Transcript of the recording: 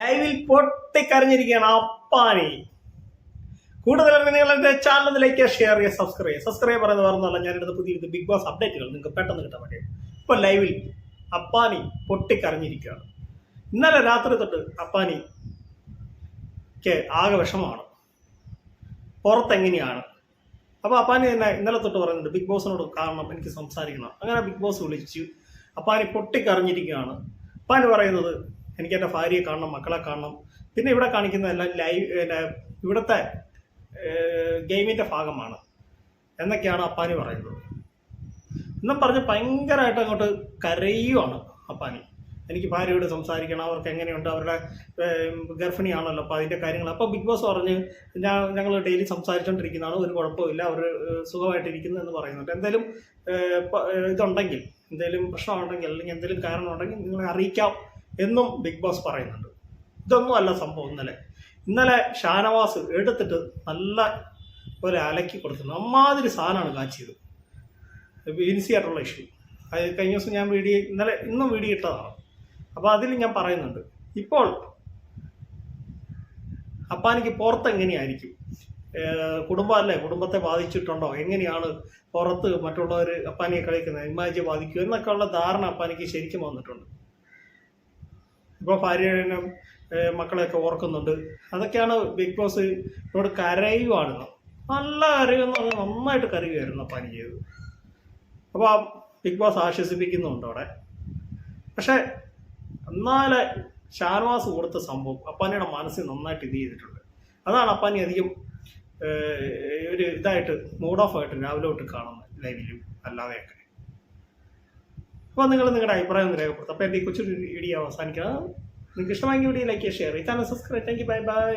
ലൈവിൽ പൊട്ടിക്കരഞ്ഞിരിക്കുകയാണ് അപ്പാനി. കൂടുതൽ എന്റെ ചാനലിലേക്ക് ലൈക്ക് ഷെയർ ചെയ്യുക സബ്സ്ക്രൈബ് ചെയ്യുക. സബ്സ്ക്രൈബ് പറഞ്ഞല്ല ഞാൻ എടുത്ത പുതിയ ബിഗ് ബോസ് അപ്ഡേറ്റുകൾ നിങ്ങൾക്ക് പെട്ടെന്ന് കിട്ടാൻ വേണ്ടി. ഇപ്പൊ ലൈവിൽ അപ്പാനി പൊട്ടിക്കരഞ്ഞിരിക്കുകയാണ്. ഇന്നലെ രാത്രി തൊട്ട് അപ്പാനിക്ക് ആകെ വിഷമമാണ്. പുറത്തെങ്ങനെയാണ്? അപ്പോൾ അപ്പാനി തന്നെ ഇന്നലെ തൊട്ട് പറയുന്നുണ്ട് ബിഗ് ബോസിനോട് കാരണം എനിക്ക് സംസാരിക്കണം. അങ്ങനെ ബിഗ് ബോസ് വിളിച്ചു. അപ്പാനി പൊട്ടിക്കറിഞ്ഞിരിക്കുകയാണ് അപ്പാനി പറയുന്നത് എനിക്ക് എന്റെ ഭാര്യയെ കാണണം മക്കളെ കാണണം. പിന്നെ ഇവിടെ കാണിക്കുന്നതെല്ലാം ലൈവ് പിന്നെ ഇവിടുത്തെ ഗെയിമിന്റെ ഭാഗമാണ്. എന്നൊക്കെയാണ് അപ്പാനി പറയുന്നത്. എന്നും പറഞ്ഞ് ഭയങ്കരമായിട്ട് അങ്ങോട്ട് കരയുവാണ് അപ്പാനി. എനിക്ക് ഭാര്യയോട് സംസാരിക്കണം അവർക്ക് എങ്ങനെയുണ്ട് അവരുടെ ഗർഭിണിയാണല്ലോ അപ്പോൾ അതിന്റെ കാര്യങ്ങൾ. അപ്പോൾ ബിഗ് ബോസ് പറഞ്ഞ് ഞാൻ ഞങ്ങൾ ഡെയിലി സംസാരിച്ചുകൊണ്ടിരിക്കുന്നതാണ് ഒരു കുഴപ്പമില്ല അവർ സുഖമായിട്ടിരിക്കുന്നു എന്ന് പറയുന്നുണ്ട്. എന്തെങ്കിലും ഇതുണ്ടെങ്കിൽ എന്തെങ്കിലും പ്രശ്നമുണ്ടെങ്കിൽ അല്ലെങ്കിൽ എന്തെങ്കിലും കാരണമുണ്ടെങ്കിൽ നിങ്ങളെ അറിയിക്കാം. എന്നും ബിഗ് ബോസ് പറയുന്നുണ്ട്. ഇതൊന്നും അല്ല സംഭവം ഇന്നലെ. ഇന്നലെ ഷാനവാസ് എടുത്തിട്ട് നല്ല ഒരു അലക്കി കൊടുത്തിട്ടുണ്ട്. അമ്മാതിരി സാധനമാണ് കാച്ചിയത് ഈസി ആയിട്ടുള്ള ഇഷ്യൂ അത് കഴിഞ്ഞ ദിവസം ഞാൻ വീഡിയോ ഇന്നലെ ഇന്നും വീഡിയോ ഇട്ടതാണ്. അപ്പോൾ അതിൽ ഞാൻ പറയുന്നുണ്ട്. ഇപ്പോൾ അപ്പാനിക്ക് പുറത്ത് എങ്ങനെയായിരിക്കും? കുടുംബമല്ലേ കുടുംബത്തെ ബാധിച്ചിട്ടുണ്ടോ? എങ്ങനെയാണ് പുറത്ത് മറ്റുള്ളവർ അപ്പാനിയെ കളിക്കുന്നത്? ഇമാജിയെ ബാധിക്കും എന്നൊക്കെയുള്ള ധാരണ അപ്പാനിക്ക് ശരിക്കും വന്നിട്ടുണ്ട്. ഇപ്പോൾ ഭാര്യനും മക്കളെയൊക്കെ ഓർക്കുന്നുണ്ട്. അതൊക്കെയാണ് ബിഗ് ബോസ് ഇവിടെ കരയുവാണ് നല്ല കരയുമെന്ന് പറഞ്ഞാൽ നന്നായിട്ട് കരയുമായിരുന്നു പനി ചെയ്ത് അപ്പോൾ ആ ബിഗ് ബോസ് ആശ്വസിപ്പിക്കുന്നുണ്ട് അവിടെ. പക്ഷേ എന്നാലെ ഷാനവാസ് കൊടുത്ത സംഭവം അപ്പാനിയുടെ മനസ്സിൽ നന്നായിട്ട് ഇത് ചെയ്തിട്ടുണ്ട്. അതാണ് അപ്പാനി അധികം ഒരു ഇതായിട്ട് മൂഡ് ഓഫ് ആയിട്ട് രാവിലെ തൊട്ട് കാണുന്നത് ലൈവിലും അല്ലാതെയൊക്കെ. അപ്പോൾ നിങ്ങൾ നിങ്ങളുടെ അഭിപ്രായം രേഖപ്പെടുത്തും അപ്പോൾ എന്റെ ഈ കൊച്ചു വീഡിയോ അവസാനിക്കണം നിങ്ങൾക്ക് ഇഷ്ടമായെങ്കിൽ video like share channel subscribe thank you bye bye